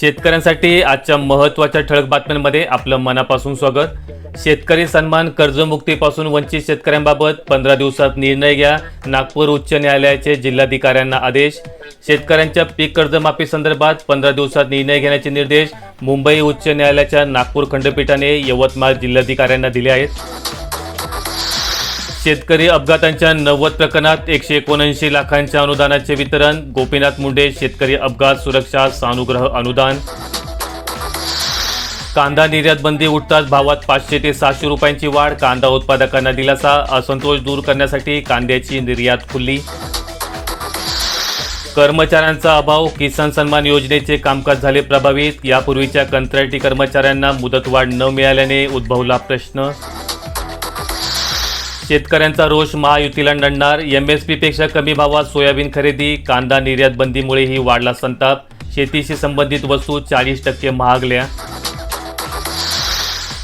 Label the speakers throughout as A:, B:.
A: शेतकऱ्यांसाठी आजच्या महत्त्वाच्या ठळक बातम्यांमध्ये आपलं मनापासून स्वागत. शेतकरी सन्मान कर्जमुक्तीपासून वंचित शेतकऱ्यांबाबत पंधरा दिवसात निर्णय घ्या नागपूर उच्च न्यायालयाचे जिल्हाधिकाऱ्यांना आदेश. शेतकऱ्यांच्या पीक कर्जमाफी संदर्भात पंधरा दिवसात निर्णय घेण्याचे निर्देश मुंबई उच्च न्यायालयाच्या नागपूर खंडपीठाने यवतमाळ जिल्हाधिकाऱ्यांना दिले आहेत. शेतकरी अपघातांच्या नव्वद प्रकरणात एकशे एकोणऐंशी लाखांच्या अनुदानाचे वितरण. गोपीनाथ मुंडे शेतकरी अपघात सुरक्षा सानुग्रह अनुदान. कांदा निर्यात बंदी उठताच भावात पाचशे ते सातशे रुपयांची वाढ. कांदा उत्पादकांना दिलासा. असंतोष दूर करण्यासाठी कांद्याची निर्यात खुल्ली. कर्मचाऱ्यांचा अभाव. किसान सन्मान योजनेचे कामकाज झाले प्रभावित. यापूर्वीच्या कंत्राटी कर्मचाऱ्यांना मुदतवाढ न मिळाल्याने उद्भवला प्रश्न. शेतकऱ्यांचा रोष महायुतीला नडणार. एम एसपेक्षा कमी भावात सोयाबीन खरेदी कांदा निर्यात बंदीमुळेही वाढला संताप. शेतीशी संबंधित वस्तू चाळीस टक्के महागल्या.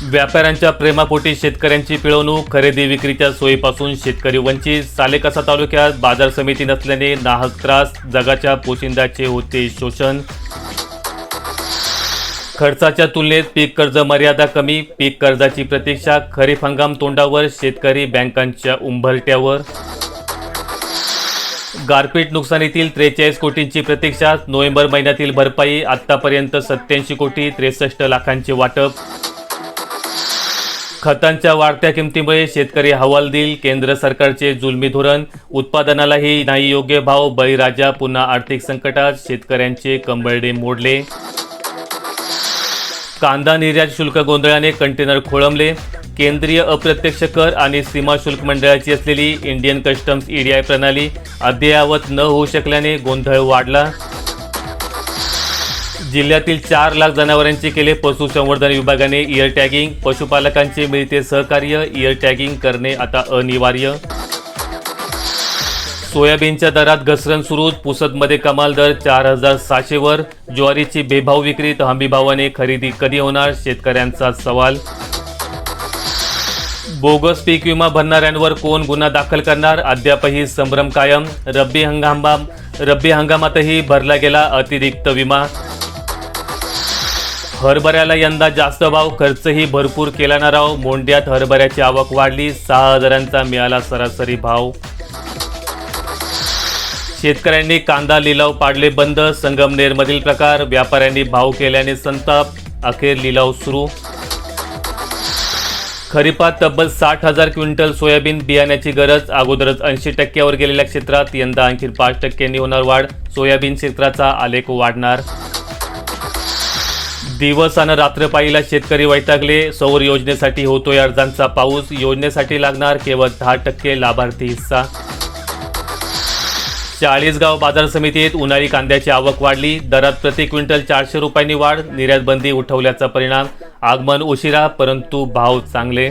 A: व्यापाऱ्यांच्या प्रेमापोटी शेतकऱ्यांची पिळवणूक खरेदी विक्रीच्या सोयीपासून शेतकरी वंचित. सालेकसा तालुक्यात बाजार समिती नसल्याने नाहक त्रास जगाच्या पोशिंदाचे होते शोषण. खर्चाच्या तुलनेत पीक कर्ज मर्यादा कमी पीक कर्जाची प्रतीक्षा खरीप हंगाम तोंडावर शेतकरी बँकांच्या उंबरट्यावर गारपीट नुकसानीतील त्रेचाळीस कोटींची प्रतीक्षा नोव्हेंबर महिन्यातील भरपाई आतापर्यंत सत्याऐंशी कोटी त्रेसष्ट लाखांचे वाटप. खतांच्या वाढत्या किमतीमुळे शेतकरी हवालदिल केंद्र सरकारचे जुलमी धोरण उत्पादनालाही नाही योग्य भाव बळीराजा पुन्हा आर्थिक संकटात शेतकऱ्यांचे कंबरडे मोडले. कांदा निर्यात शुल्क गोंधळाने कंटेनर खोळंबले. केंद्रीय अप्रत्यक्ष कर आणि सीमा शुल्क मंडळाची असलेली इंडियन कस्टम्स ईडीआय प्रणाली अद्ययावत न होऊ शकल्याने गोंधळ वाढला. जिल्ह्यातील चार लाख जनावरांचे केले पशुसंवर्धन विभागाने इयर टॅगिंग पशुपालकांचे मिळते सहकार्य इयर टॅगिंग करणे आता अनिवार्य. सोयाबीनच्या दरात घसरण सुरू. पुसदमध्ये कमाल दर चार हजार सहाशेवर. ज्वारीची बेभाव विक्री तर हमीभावाने खरेदी कधी होणार? शेतकऱ्यांचा सवाल. बोगस पीक विमा भरणाऱ्यांवर कोण गुन्हा दाखल करणार? अद्यापही संभ्रम कायम. रब्बी हंगामा रब्बी हंगामातही भरला गेला अतिरिक्त विमा. हरभऱ्याला यंदा जास्त भाव खर्चही भरपूर केला ना राव. मोंड्यात हरभऱ्याची आवक वाढली. सहा हजारांचा मिळाला सरासरी भाव. शेतकऱ्यांनी कांदा लिलाव पाडले बंद. संगमनेरमधील प्रकार व्यापाऱ्यांनी भाव केल्याने संताप. अखेर लिलाव सुरू. खरीपात तब्बल साठ हजार क्विंटल सोयाबीन बियाण्याची गरज अगोदरच ऐंशी टक्क्यावर गेलेल्या क्षेत्रात यंदा आणखी पाच टक्क्यांनी होणार वाढ सोयाबीन क्षेत्राचा आलेख वाढणार. दिवस आणि रात्र पाहिला शेतकरी वैतागले सौर योजनेसाठी होतोय अर्जांचा पाऊस योजनेसाठी लागणार केवळ दहा टक्के लाभार्थी हिस्सा. चाळीसगाव बाजार समितीत उन्हाळी कांद्याची आवक वाढली. दरात प्रति क्विंटल चारशे रुपयांनी वाढ. निर्यात बंदी उठवल्याचा परिणाम. आगमन उशिरा परंतु भाव चांगले.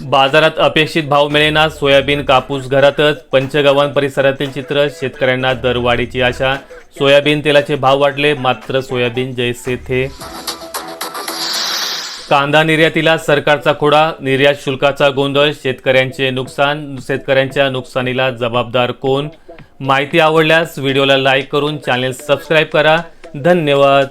A: बाजारात अपेक्षित भाव मिळेना. सोयाबीन कापूस घरातच. पंचगव्हाण परिसरातील चित्र. शेतकऱ्यांना दरवाढीची आशा. सोयाबीन तेलाचे भाव वाढले. मात्र सोयाबीन जैसे थे. कांदा निर्यातीला सरकारचा खोडा निर्यात शुल्काचा गोंधळ शेतकऱ्यांचे नुकसान शेतकऱ्यांच्या नुकसानीला जबाबदार कोण? माहिती आवडल्यास व्हिडिओला लाईक करून चॅनेल सबस्क्राईब करा. धन्यवाद.